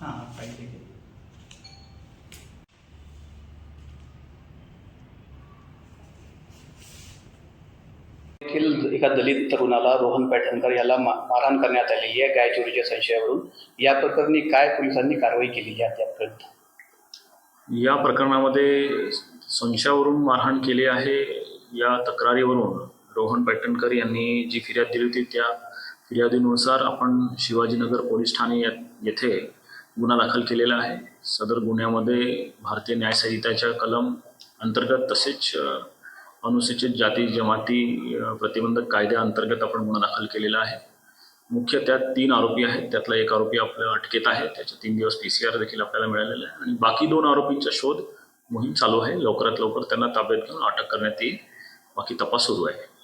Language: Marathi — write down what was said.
हां पाहिजे देखील एका दलित तरुणाला रोहन पैठणकर याला मारहाण करण्यात आली आहे गायचोरीच्या संशयावरून. या प्रकरणी काय पोलिसांनी कारवाई केली अद्यापर्यंत या प्रकरणामध्ये संशयावरून मारहाण केली आहे या तक्रारीवरून. रोहन पैठणकर यांनी जी फिर्याद दिली होती त्या फिर्यादीनुसार आपण शिवाजीनगर पोलीस ठाणे येथे गुन्हा दाखल केलेला आहे. सदर गुन्ह्यामध्ये भारतीय न्यायसंहिताच्या कलम अंतर्गत तसेच अनुसूचित जाती जमाती प्रतिबंधक कायद्याअंतर्गत आपण गुन्हा दाखल केलेला आहे. मुख्य त्यात तीन आरोपी आहेत. त्यातला एक आरोपी आपल्या अटकेत आहे. त्याचे तीन दिवस पी सी आर देखील आपल्याला मिळालेला आहे. आणि बाकी दोन आरोपींचा शोध मोहीम चालू आहे. लवकरात लवकर त्यांना ताब्यात घेऊन अटक करण्यात येईल. बाकी तपास सुरू आहे.